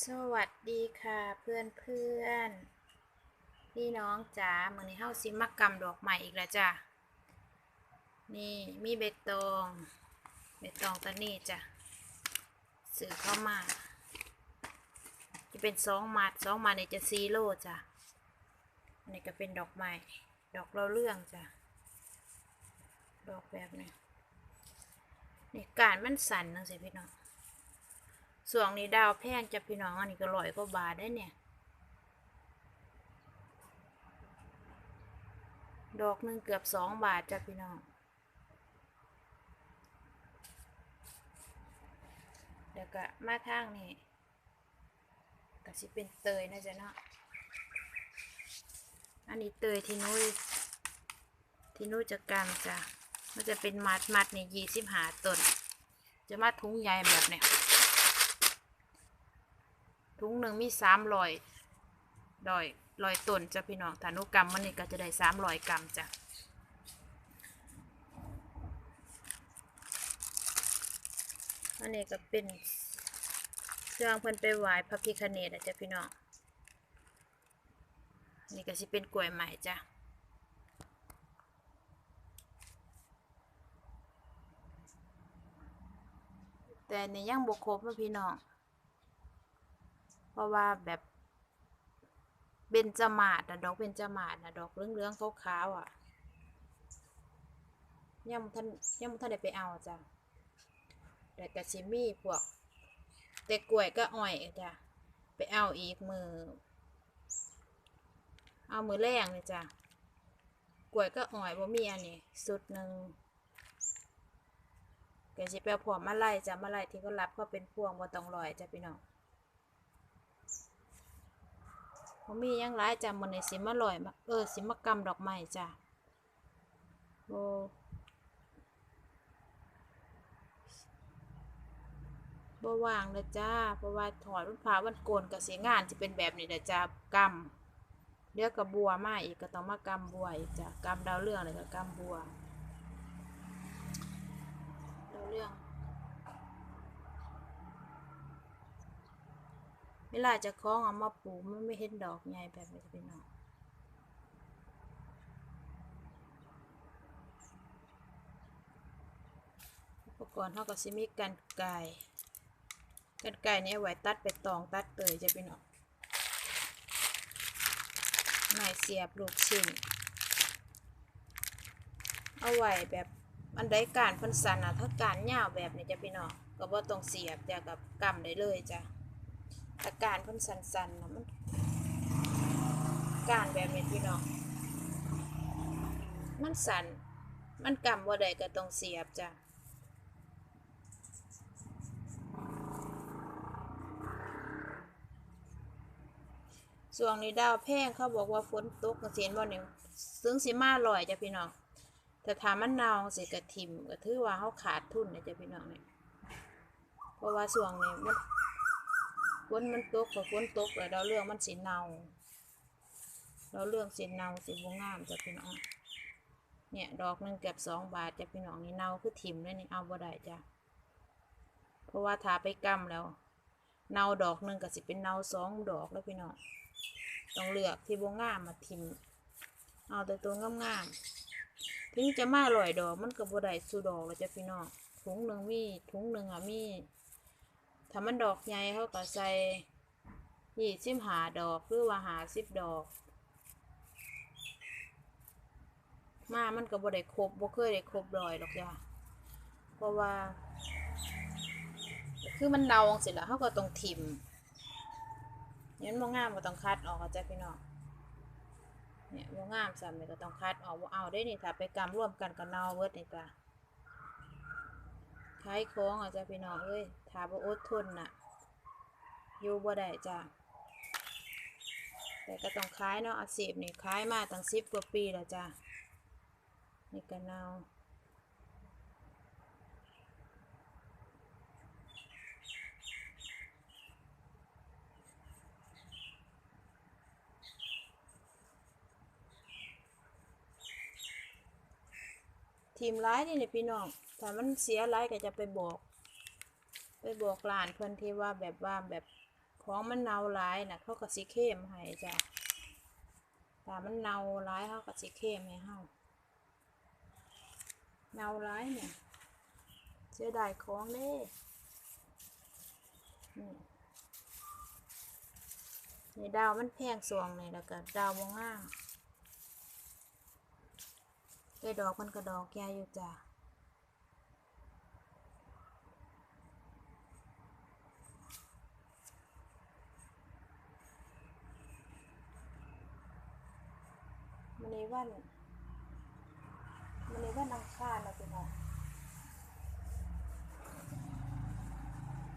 สวัสดีค่ะเพื่อนเพื่อนพี่น้องจ๋ามื้อนี้เฮาสิมากกำดอกใหม่อีกแล้วจ้ะนี่มีเบตองเบตองตัวนี้จ้ะซื้อเข้ามาจะเป็นสองมัดสองมัดนี่จะซีโลจ้ะอันนี้ก็เป็นดอกใหม่ดอกเราเรื่องจ้ะดอกแบบนี้นี่การมันสั่นนังสิพี่น้อง ส่วงนี้ดาวแพงจะพี่น้องอันนี้ก็ร้อยกว่าบาทได้เนี่ย ดอกหนึ่งเกือบสองบาทจ้ะพี่น้องเดี๋ยวก็มาทางนี่ก็สิเป็นเตยนะจ๊ะเนาะ อันนี้เตยที่นุ้ยที่นุ้ยจะกำจ้ะมันจะเป็นมัดมัดนี่ยี่สิบหาต้น จะมาทุ้งใหญ่แบบเนี้ย ถุงหนึ่งมีสามรอยดอยร้อยต้นจ้ะพี่น้องฐานุกรรมมันนี่ก็จะได้สามรอยกรัมจ้ะอันนี้ก็เป็นเครื่องเพิ่นไปไหว้พระพิคเนตอะจ้ะพี่น้องนี่ก็สิเป็นกล้วยใหม่จ้ะแต่อันนี่ยังบกครบนะพี่น้อง เพราะว่าแบบเบญจมาศนะดอกเบญจมาศนะดอกเหลืองๆขาวๆอะยังบ่ท่านยังบ่ท่านได้ไปเอาจ้ะแต่กะสิมี่พวก แต่กล้วยก็อ้อยจ้ะไปเอาอีกมือ เอามือแรงเลยจ้ะกล้วยก็อ้อยบ่มีอันนี้สุดหนึ่งก็สิไปเอาพวมาไล่จ้ะมาไล่ที่เขารับเขาเป็นพวงบ่ต้องลอยจ้ะพี่น้อง เขามีหยังหลายจ้ะมันในสิมาลอยมาเออสิมากำดอกไม้จ้ะโบบ่ว่างเลยจ้าเพราะว่าถอดวันพาวันโกนกับเสียงานจะเป็นแบบนี้เด้อจ้ากำเดี๋ยวกับบัวมาอีกก็ต้องมากำบัวอีกจ้ะกำดาวเรื่องเลยก็กำบัวดาวเรื่อง เวลาจะคล้องเอามาปลูกมันไม่เห็นดอกใหญ่แบบนี้พี่น้องอุปกรณ์เขาก็สิมีกันไก่กันไก่เนี่ยไว้ตัดไปตองตัดเตยจะพี่น้องไม้เสียบลูกชิ้นเอาไว้แบบอันใดการพันสันอะถ้าการยาวแบบนี้จะพี่น้องก็บ่ต้องเสียบจะกับกำได้เลยจ้ะ อาการเพิ่นสันๆนะมันการแบบนี้พี่น้อง มันสัน มันกำบ่าได้ก็ต้องเสียบจ้ะส่วงนี้ดาวแพงเขาบอกว่าฝนตกเสียนบ่เนี่ยซึ่งสิมาลอยจ้ะพี่น้อง แต่ถามมันนาวสิกระทิมก็ถือว่าเขาขาดทุนนะจ้ะพี่น้องเนี่ยเพราะว่าส่วงนี้มัน ฝนมันตกพอฝนตกแล้วดาวเรื่องมันสีเนาดาวเรื่องสีเนาสีบงามจ้ะพี่น้อง เนี่ยดอกหนึ่งเกือบสองบาทจ้ะพี่น้องนี่เนาคือถิ่มเลยนี่เอาบ่ได้จ้ะเพราะว่าทาไปกำแล้วเนาดอกหนึ่งก็สิเป็นเนาสองดอกแล้วพี่น้องต้องเลือกที่บงามมาถิ่มเอาแต่ตัวงามๆถึงจะมาลอยดอกมันก็บ่ได้สู่ดอกแล้วจ้ะพี่น้องถุงหนึ่งมีถุงหนึ่งอะมี ถ้ามันดอกใหญ่เขาก็ใส่ยี่สิบหาดอกหรือว่าหาสิบดอก มามันก็บ่ได้ครบบ่เคยได้ครบร้อยหรอกจ้ะเพราะว่า คือมันเนาเสร็จแล้วเขาก็ต้องทิมยันบ่งามก็ต้องคัดออกอะจ้ะพี่น้องเนี่ยบ่งามซ้ำนี่ก็ต้องคัดออกบ่เอาได้นี่ถ้าไปกำร่วมกันกับเนาเบิร์ดนี่จ้ะ ขายของอะจ้ะพี่น้องเอ้ยถ้าบ่อดทนน่ะอยู่บ่ได้จ้ะแต่ก็ต้องขายเนาะอาชีพนี่ขายมาตั้งสิบกว่าปีแล้วจ้ะนี่ก็เนา ทีมร้ายนี่แหละพี่น้อง ถ้ามันเสียร้ายก็จะไปบอก ไปบอกหลานเพิ่อนที่ว่าแบบว่าแบบของมันเน่าหลายนะเขาก็สิเข้มให้จ้ะถ้ามันเน่าหลายเขาก็สิเข้มให้เฮาเน่าหลายเนี่ยเสียดายของเด้นี่นี่ดาวมันแพงสวงนี่แล้วก็ดาวบ่งาม ได้ดอกมันก็ดอกใหญ่อยู่จ้ะมันในวันมันในวันอังคารนะพี่น้อ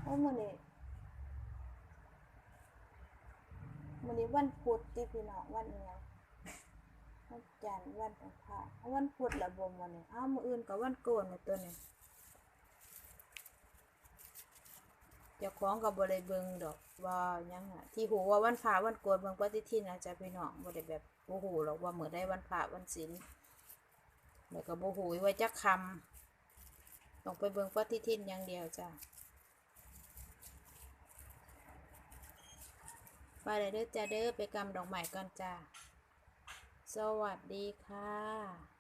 โอ้มันนี่มันนี่วันพุธที่พี่น้องวันเนี้ย วันจันทร์วันอังคารวันพุธละบ่มวันนี้อ้าวมื้ออื่นก็วันโกนในตัวนี้เจ้าของก็บ่ได้เบิ่งดอกว่ายังอะที่หูว่าวันพระวันโกนเบิ่งปฏิทินนะจ๊ะพี่น้องบ่ได้แบบบ่ฮู้หรอกว่ามื้อใดวันพระวันศีลแล้วก็บ่ฮู้ว่าจักคำต้องไปเบิ่งปฏิทินอย่างเดียวจ้ะไปเลยเด้อจ้าเด้อไปกำดอกไม้ก่อนจ้า สวัสดีค่ะ